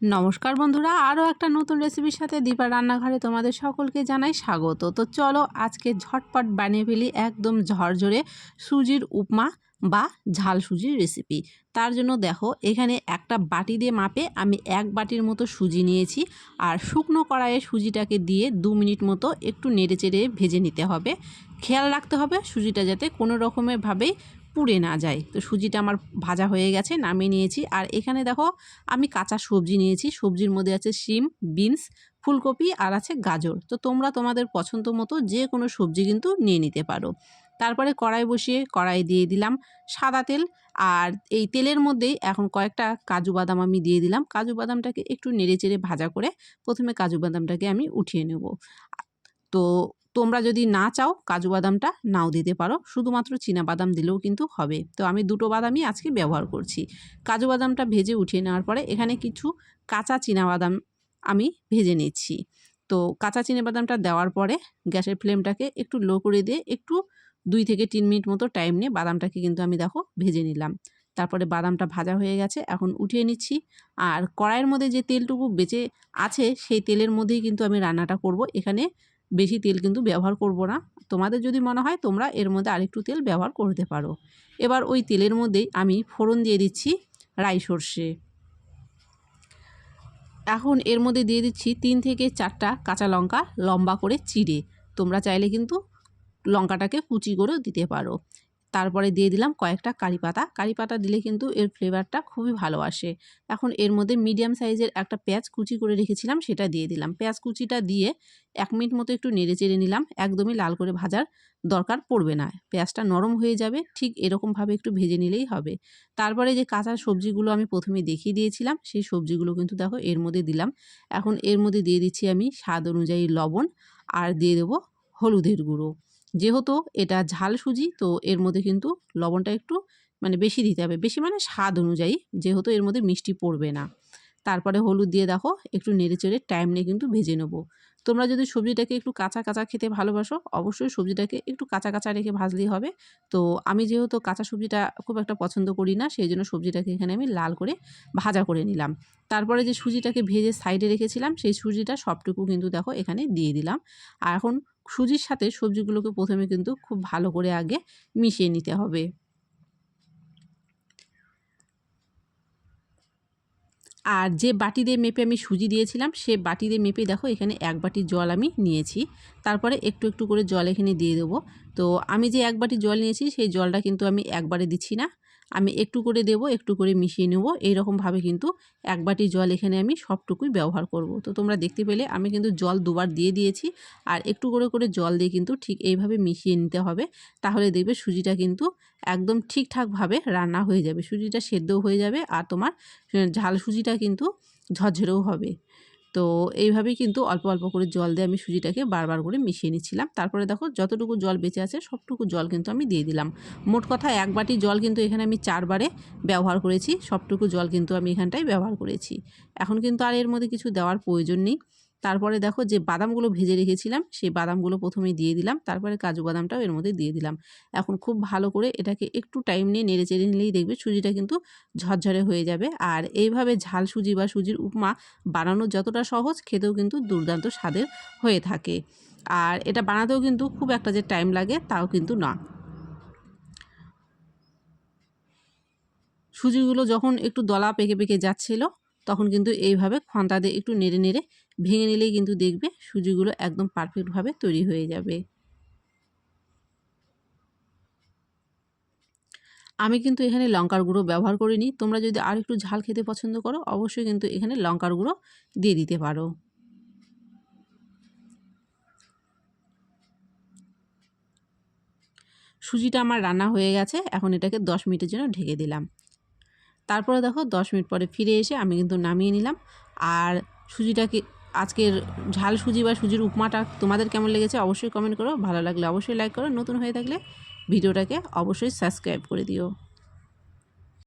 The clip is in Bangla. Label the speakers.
Speaker 1: নমস্কার বন্ধুরা, আরও একটা নতুন রেসিপির সাথে দীপা রান্নাঘরে তোমাদের সকলকে জানাই স্বাগত। তো চলো আজকে ঝটপট বানিয়ে ফেলি একদম ঝরঝরে সুজির উপমা বা ঝাল সুজির রেসিপি তার জন্য দেখো, এখানে একটা বাটি দিয়ে মাপে আমি এক বাটির মতো সুজি নিয়েছি আর শুকনো কড়াইয়ে সুজিটাকে দিয়ে দু মিনিট মতো একটু নেড়ে চেড়ে ভেজে নিতে হবে। খেয়াল রাখতে হবে সুজিটা যাতে কোনো রকমেরভাবেই পুড়ে না যায়। তো সুজিটা আমার ভাজা হয়ে গেছে, নামিয়ে নিয়েছি। আর এখানে দেখো, আমি কাঁচা সবজি নিয়েছি। সবজির মধ্যে আছে শিম, বিনস, ফুলকপি আর আছে গাজর। তো তোমরা তোমাদের পছন্দ মতো যে কোনো সবজি কিন্তু নিয়ে নিতে পারো। তারপরে কড়াই বসিয়ে কড়াই দিয়ে দিলাম সাদা তেল। আর এই তেলের মধ্যেই এখন কয়েকটা কাজু বাদাম আমি দিয়ে দিলাম। কাজু বাদামটাকে একটু নেড়ে চেড়ে ভাজা করে প্রথমে কাজু বাদামটাকে আমি উঠিয়ে নেব। তো তোমরা যদি না চাও, কাজু বাদামটা নাও দিতে পারো। শুধুমাত্র চীনা বাদাম দিলেও কিন্তু হবে। তো আমি দুটো বাদামই আজকে ব্যবহার করছি। কাজু বাদামটা ভেজে উঠিয়ে নেওয়ার পরে এখানে কিছু কাঁচা চীনা বাদাম আমি ভেজে নিচ্ছি। তো কাঁচা বাদামটা দেওয়ার পরে গ্যাসের ফ্লেমটাকে একটু লো করে দিয়ে একটু দুই থেকে তিন মিনিট মতো টাইম নিয়ে বাদামটাকে কিন্তু আমি দেখো ভেজে নিলাম। তারপরে বাদামটা ভাজা হয়ে গেছে, এখন উঠিয়ে নিচ্ছি। আর কড়াইয়ের মধ্যে যে তেলটুকু বেঁচে আছে, সেই তেলের মধ্যেই কিন্তু আমি রান্নাটা করব। এখানে বেশি তেল কিন্তু ব্যবহার করব না। তোমাদের যদি মনে হয় তোমরা এর মধ্যে আরেকটু তেল ব্যবহার করতে পারো। এবার ওই তেলের মধ্যে আমি ফোড়ন দিয়ে দিচ্ছি রাই সর্ষে। এখন এর মধ্যে দিয়ে দিচ্ছি তিন থেকে চারটা কাঁচা লঙ্কা, লম্বা করে চিড়ে। তোমরা চাইলে কিন্তু লঙ্কাটাকে কুচি করেও দিতে পারো। তারপরে দিয়ে দিলাম কয়েকটা কারি পাতা। কারি পাতা দিলে কিন্তু এর ফ্লেভারটা খুবই ভালো আসে। এখন এর মধ্যে মিডিয়াম সাইজের একটা পেঁয়াজ কুচি করে রেখেছিলাম, সেটা দিয়ে দিলাম। পেঁয়াজ কুচিটা দিয়ে এক মিনিট মতো একটু নেড়ে চেড়ে নিলাম, একদমই লাল করে ভাজার দরকার পড়বে না। পেঁয়াজটা নরম হয়ে যাবে, ঠিক এরকমভাবে একটু ভেজে নিলেই হবে। তারপরে যে কাঁচা সবজিগুলো আমি প্রথমে দেখিয়ে দিয়েছিলাম, সেই সবজিগুলো কিন্তু দেখো এর মধ্যে দিলাম। এখন এর মধ্যে দিয়ে দিচ্ছি আমি স্বাদ অনুযায়ী লবণ, আর দিয়ে দেবো হলুদের গুঁড়ো। যেহেতু এটা ঝাল সুজি, তো এর মধ্যে কিন্তু লবণটা একটু মানে বেশি দিতে হবে। বেশি মানে স্বাদ অনুযায়ী যেহেতু এর মধ্যে মিষ্টি পড়বে না। তারপরে হলুদ দিয়ে দেখো, একটু নেড়ে চেড়ে টাইম নিয়ে কিন্তু ভেজে নেব। তোমরা যদি সবজিটাকে একটু কাঁচা কাঁচা খেতে ভালোবাসো, অবশ্যই সবজিটাকে একটু কাঁচা কাঁচা রেখে ভাজলেই হবে। তো আমি যেহেতু কাঁচা সবজিটা খুব একটা পছন্দ করি না, সেই জন্য সবজিটাকে এখানে আমি লাল করে ভাজা করে নিলাম। তারপরে যে সুজিটাকে ভেজে সাইডে রেখেছিলাম, সেই সুজিটা সবটুকু কিন্তু দেখো এখানে দিয়ে দিলাম। আর এখন সুজির সাথে সবজিগুলোকে প্রথমে কিন্তু খুব ভালো করে আগে মিশিয়ে নিতে হবে। আর যে বাটি দিয়ে মেপে আমি সুজি দিয়েছিলাম, সে বাটি দিয়ে মেপে দেখো এখানে এক বাটি জল আমি নিয়েছি। তারপরে একটু একটু করে জল এখানে দিয়ে দেবো। তো আমি যে এক বাটি জল নিয়েছি, সেই জলটা কিন্তু আমি একবারে দিচ্ছি না। আমি একটু করে দেব, একটু করে মিশিয়ে নেব। এইরকমভাবে কিন্তু এক বাটি জল এখানে আমি সবটুকুই ব্যবহার করব। তো তোমরা দেখতে পেলে আমি কিন্তু জল দুবার দিয়ে দিয়েছি আর একটু করে করে জল দিয়ে কিন্তু ঠিক এইভাবে মিশিয়ে নিতে হবে। তাহলে দেখবে সুজিটা কিন্তু একদম ঠিকঠাকভাবে রান্না হয়ে যাবে। সুজিটা সেদ্ধও হয়ে যাবে আর তোমার ঝাল সুজিটা কিন্তু ঝরঝরেও হবে। তো এইভাবেই কিন্তু অল্প অল্প করে জল দিয়ে আমি সুজিটাকে বারবার করে মিশিয়ে নিচ্ছিলাম। তারপরে দেখো যতটুকু জল বেঁচে আছে সবটুকু জল কিন্তু আমি দিয়ে দিলাম। মোট কথা এক বাটি জল কিন্তু এখানে আমি চারবারে ব্যবহার করেছি। সবটুকু জল কিন্তু আমি এখানটায় ব্যবহার করেছি। এখন কিন্তু আর এর মধ্যে কিছু দেওয়ার প্রয়োজন নেই। তারপরে দেখো যে বাদামগুলো ভেজে রেখেছিলাম, সেই বাদামগুলো প্রথমে দিয়ে দিলাম, তারপরে কাজু বাদামটাও এর মধ্যে দিয়ে দিলাম। এখন খুব ভালো করে এটাকে একটু টাইম নিয়ে নেড়ে চেড়ে নিলেই দেখবে সুজিটা কিন্তু ঝরঝরে হয়ে যাবে। আর এইভাবে ঝাল সুজি বা সুজির উপমা বানানো যতটা সহজ, খেতেও কিন্তু দুর্দান্ত স্বাদের হয়ে থাকে। আর এটা বানাতেও কিন্তু খুব একটা যে টাইম লাগে, তাও কিন্তু না। সুজিগুলো যখন একটু দলা পেকে পেকে যাচ্ছিল তখন কিন্তু এইভাবে খন্তা দিয়ে একটু নেড়ে নেড়ে ভেঙে নিলেই কিন্তু দেখবে সুজিগুলো একদম পারফেক্টভাবে তৈরি হয়ে যাবে। আমি কিন্তু এখানে লঙ্কার গুঁড়ো ব্যবহার করিনি। তোমরা যদি আর একটু ঝাল খেতে পছন্দ করো, অবশ্যই কিন্তু এখানে লঙ্কার গুঁড়ো দিয়ে দিতে পারো। সুজিটা আমার রান্না হয়ে গেছে, এখন এটাকে দশ মিনিটের জন্য ঢেকে দিলাম। তারপরে দেখো দশ মিনিট পরে ফিরে এসে আমি কিন্তু নামিয়ে নিলাম। আর সুজিটাকে আজকের ঝাল সুজি বা সুজির উপমাটা তোমাদের কেমন লেগেছে অবশ্যই কমেন্ট করো। ভালো লাগলে অবশ্যই লাইক করো। নতুন হয়ে থাকলে ভিডিওটাকে অবশ্যই সাবস্ক্রাইব করে দিও।